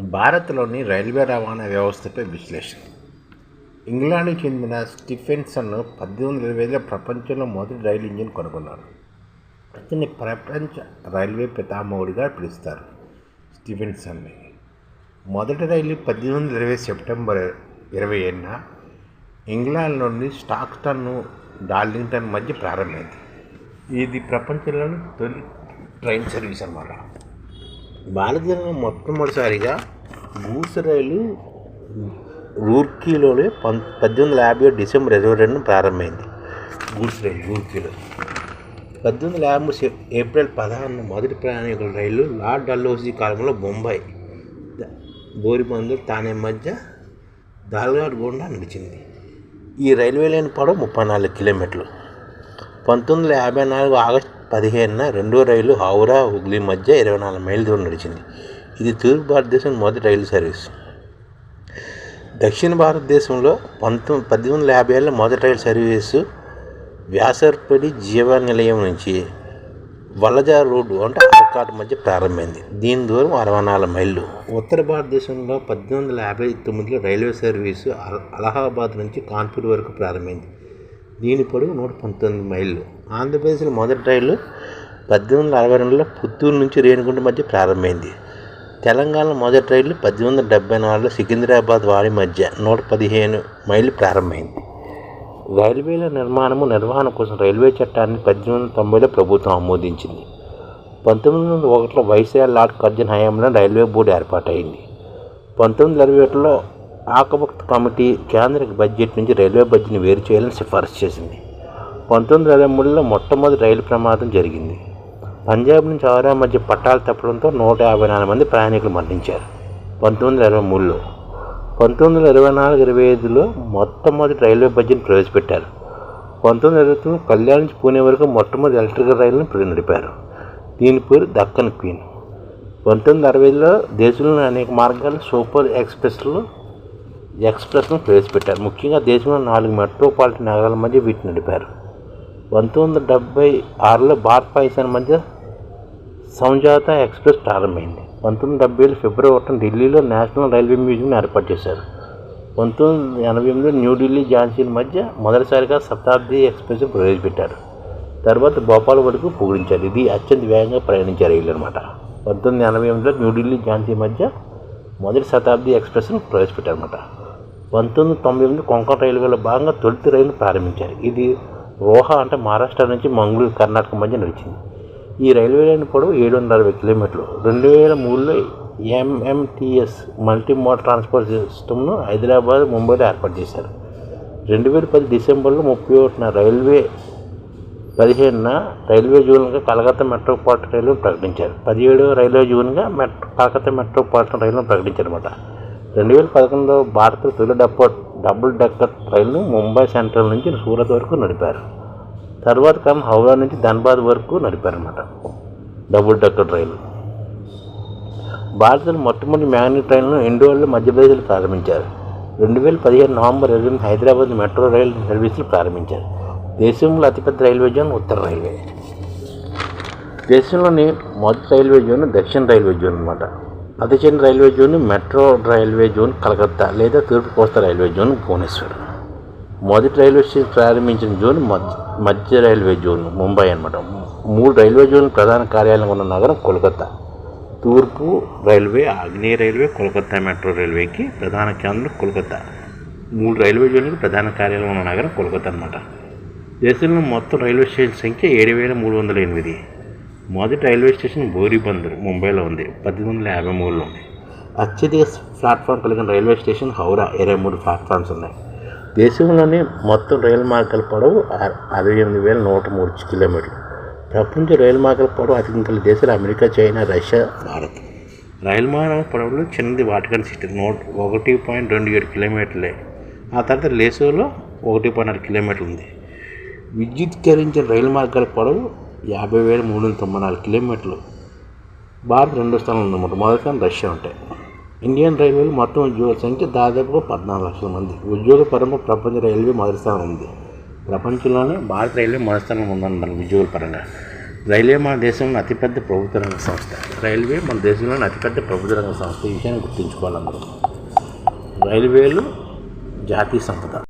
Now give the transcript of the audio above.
భారత్లోని రైల్వే రవాణా వ్యవస్థపై విశ్లేషణ. ఇంగ్లాండ్కి చెందిన స్టిఫెన్సన్ పద్దెనిమిది వందల ఇరవై ఐదులో ప్రపంచంలో మొదటి రైలు ఇంజిన్ కనుగొన్నారు. అతన్ని ప్రపంచ రైల్వే పితామహుడిగా పిలుస్తారు స్టిఫెన్సన్ని మొదటి రైలు పద్దెనిమిది వందల ఇరవై సెప్టెంబర్ ఇరవై ఏడున ఇంగ్లాండ్లోని స్టాక్టన్ డార్లింగ్టన్ మధ్య ప్రారంభమైంది. ఇది ప్రపంచంలోని తొలి ట్రైన్ సర్వీస్ అన్నమాట. భారతదేశంలో మొట్టమొదటిసారిగా గూస్ రైలు రూర్కీలోనే పం పద్దెనిమిది వందల యాభై ఏడు డిసెంబర్ ఇరవై రెండున ప్రారంభమైంది. గూడ్స్ రైలు రూర్కీలో. పద్దెనిమిది వందల యాభై మూడు ఏప్రిల్ పదహారున మొదటి ప్రయాణికుల రైలు లార్డ్ డల్హౌసీ కాలంలో బొంబాయి బోరిమందు తానే మధ్య దాల్గాడ్ గుండా నడిచింది. ఈ రైల్వే లైన్ పొడవు ముప్పై నాలుగు కిలోమీటర్లు. పంతొమ్మిది వందల యాభై నాలుగు ఆగస్టు పదిహేనున రెండో రైలు హౌరా హుగ్లీ మధ్య ఇరవై నాలుగు మైళ్ళ దూరం నడిచింది. ఇది తూర్పు భారతదేశం మొదటి రైలు సర్వీస్. దక్షిణ భారతదేశంలో పంతొమ్మిది పద్దెనిమిది వందల యాభై ఏళ్ళ మొదటి రైలు సర్వీసు వ్యాసర్పడి జీవ నిలయం నుంచి వల్లజార్ రోడ్డు అంటే ఆర్కాట్ మధ్య ప్రారంభమైంది. దీని దూరం అరవై నాలుగు మైళ్ళు. ఉత్తర భారతదేశంలో పద్దెనిమిది వందల యాభై తొమ్మిదిలో రైల్వే సర్వీసు అల- అలహాబాద్ నుంచి కాన్పూర్ వరకు ప్రారంభమైంది. దీని పొడవు నూట పంతొమ్మిది మైళ్ళు. ఆంధ్రప్రదేశ్లో మొదటి రైలు పద్దెనిమిది వందల అరవై రెండులో పుత్తూరు నుంచి రేణిగుంట మధ్య ప్రారంభమైంది. తెలంగాణ మొదటి రైలు పద్దెనిమిది వందల డెబ్బై నాలుగులో సికింద్రాబాద్ వారి మధ్య నూట పదిహేను మైళ్ళు ప్రారంభమైంది. రైల్వేల నిర్మాణము నిర్వహణ కోసం రైల్వే చట్టాన్ని పద్దెనిమిది వందల తొంభైలో ప్రభుత్వం ఆమోదించింది. పంతొమ్మిది వందల ఒకటిలో వైస్రాయ్ లార్డ్ కర్జన్ హయాంలో రైల్వే బోర్డు ఏర్పాటైంది. పంతొమ్మిది వందల అరవై ఒకటిలో ఆకభక్త కమిటీ కేంద్ర బడ్జెట్ నుంచి రైల్వే బడ్జెట్ని వేరు చేయాలని సిఫార్సు చేసింది. పంతొమ్మిది వందల ఇరవై మూడులో మొట్టమొదటి రైలు ప్రమాదం జరిగింది. పంజాబ్ నుంచి ఆరా మధ్య పట్టాలు తప్పడంతో నూట యాభై నాలుగు మంది ప్రయాణికులు మరణించారు పంతొమ్మిది వందల ఇరవై మూడులో. పంతొమ్మిది వందల ఇరవై నాలుగు ఇరవై ఐదులో మొట్టమొదటి రైల్వే బడ్జెట్ ప్రవేశపెట్టారు. పంతొమ్మిది వందల ఇరవై తొమ్మిది కళ్యాణ్ నుంచి పూణే వరకు మొట్టమొదటి ఎలక్ట్రికల్ రైలును నడిపారు దీని పేరు దక్కన్ క్వీన్. పంతొమ్మిది వందల అరవైలో దేశంలోని అనేక మార్గాలు సూపర్ ఎక్స్ప్రెస్లు ఎక్స్ప్రెస్ను ప్రవేశపెట్టారు. ముఖ్యంగా దేశంలో నాలుగు మెట్రోపాలిటన్ నగరాల మధ్య వీటిని నడిపారు. పంతొమ్మిది వందల డెబ్బై ఆరులో భారత్ పాకిస్తాన్ మధ్య సంజాత ఎక్స్ప్రెస్ ప్రారంభమైంది. పంతొమ్మిది డెబ్బై ఏడు ఫిబ్రవరి ఒకటిన ఢిల్లీలో నేషనల్ రైల్వే మ్యూజియం ఏర్పాటు చేశారు. పంతొమ్మిది వందల ఎనభై ఎనిమిదిలో న్యూఢిల్లీ ఝాన్సీల మధ్య మొదటిసారిగా శతాబ్ది ఎక్స్ప్రెస్ ప్రవేశపెట్టారు. తర్వాత భోపాల్ వరకు పొగిడించారు. ఇది అత్యంత వేగంగా ప్రయాణించే రైలు అనమాట పంతొమ్మిది ఎనభై ఎనిమిదిలో న్యూఢిల్లీ ఝాన్సీ మధ్య మొదటి శతాబ్ది ఎక్స్ప్రెస్ను ప్రవేశపెట్టారన్నమాట. పంతొమ్మిది తొంభై ఎనిమిది కొంకణ రైల్వేలో భాగంగా తొలిత రైలు ప్రారంభించారు. ఇది రోహా అంటే మహారాష్ట్ర నుంచి మంగళూరు కర్ణాటక మధ్య నడిచింది. ఈ రైల్వే లైన్ పొడవు ఏడు వందల అరవై కిలోమీటర్లు రెండు వేల మూడులో ఎంఎంటీఎస్ మల్టీ మోడ్ ట్రాన్స్పోర్ట్ సిస్టమ్ను హైదరాబాద్ ముంబైలో ఏర్పాటు చేశారు. రెండు వేల పది డిసెంబర్లో ముప్పై ఒకటిన రైల్వే పదిహేనున రైల్వే జోన్గా కలకత్తా మెట్రోపాలిటన్ రైలు ప్రకటించారు. పదిహేడవ రైల్వే జోన్గా మెట్రో కలకత్తా మెట్రోపాలిటన్ రైలును ప్రకటించారు అనమాట రెండు వేల పదకొండులో భారత తొలి డెపోర్ట్ డబుల్ డెక్కర్ రైలును ముంబై సెంట్రల్ నుంచి సూరత్ వరకు నడిపారు. తర్వాత క్రమం హౌరా నుంచి ధన్బాద్ వరకు నడిపారనమాట డబుల్ డెక్కర్ రైలు భారతదేశంలో మొట్టమొదటి మ్యాగ్నెట్ ట్రైన్ను ఇండోర్లో మధ్యప్రదేశ్లో ప్రారంభించారు. రెండు వేల పదిహేను నవంబర్ ఇరవై హైదరాబాద్ మెట్రో రైలు సర్వీసులు ప్రారంభించారు. దేశంలో అతిపెద్ద రైల్వే జోన్ ఉత్తర రైల్వే. దేశంలోని మొదటి రైల్వే జోన్ దక్షిణ రైల్వే జోన్ అనమాట అతి railway zone metro railway zone Calcutta లేదా తూర్పు కోస్తా రైల్వే జోన్ భువనేశ్వర్. మొదటి రైల్వే స్టేషన్ ప్రారంభించిన జోన్ మధ్య మధ్య రైల్వే జోన్ ముంబై అనమాట మూడు రైల్వే జోన్ ప్రధాన కార్యాలయం ఉన్న నగరం కోల్కతా తూర్పు రైల్వే ఆగ్నేయ రైల్వే కోల్కతా మెట్రో రైల్వేకి ప్రధాన కేంద్రం కోల్కతా మూడు రైల్వే జోన్లకు ప్రధాన కార్యాలయం ఉన్న నగరం కోల్కతా అనమాట దేశంలో మొత్తం రైల్వే స్టేషన్ సంఖ్య ఏడు వేల మూడు వందల ఎనిమిది. మొదటి రైల్వే స్టేషన్ బోరిబందర్ ముంబైలో ఉంది. పద్దెనిమిది వందల యాభై మూడులో ఉంది. అత్యధిక ప్లాట్ఫామ్ కలిగిన రైల్వే స్టేషన్ హౌరా ఇరవై మూడు ప్లాట్ఫామ్స్ ఉన్నాయి. దేశంలోని మొత్తం రైలు మార్గాల పొడవు అరవై ఎనిమిది వేల నూట మూడు కిలోమీటర్లు. ప్రపంచ రైలు మార్గాల పొడవు అధికం కలిగిన దేశాలు అమెరికా చైనా రష్యా భారత్. రైలు మార్గాల పొడవులు చిన్నది వాటికన్ సిటీ నూట ఒకటి పాయింట్ రెండు ఏడు కిలోమీటర్లే. ఆ తర్వాత లేసోలో ఒకటి పాయింట్ ఆరు కిలోమీటర్లు ఉంది. విద్యుత్కరించిన రైలు మార్గాల పొడవు యాభై వేల మూడు వందల తొంభై నాలుగు కిలోమీటర్లు. భారత్ రెండో స్థానంలో ఉందన్నమాట. మొదటి రష్యా ఉంటాయి ఇండియన్ రైల్వేలు మొత్తం ఉద్యోగుల సంఖ్య దాదాపుగా పద్నాలుగు లక్షల మంది. ఉద్యోగ పరంగా ప్రపంచ రైల్వే మొదటి స్థానం ఉంది. ప్రపంచంలోనే భారత రైల్వే మొదటి స్థానం ఉందన్నమాట ఉద్యోగుల పరంగా. రైల్వే మన దేశంలో అతిపెద్ద ప్రభుత్వ రంగ సంస్థ. రైల్వే మన దేశంలోని అతిపెద్ద ప్రభుత్వ రంగ సంస్థ. ఈ విషయాన్ని గుర్తుంచుకోవాలి రైల్వేలు జాతీయ సంపద.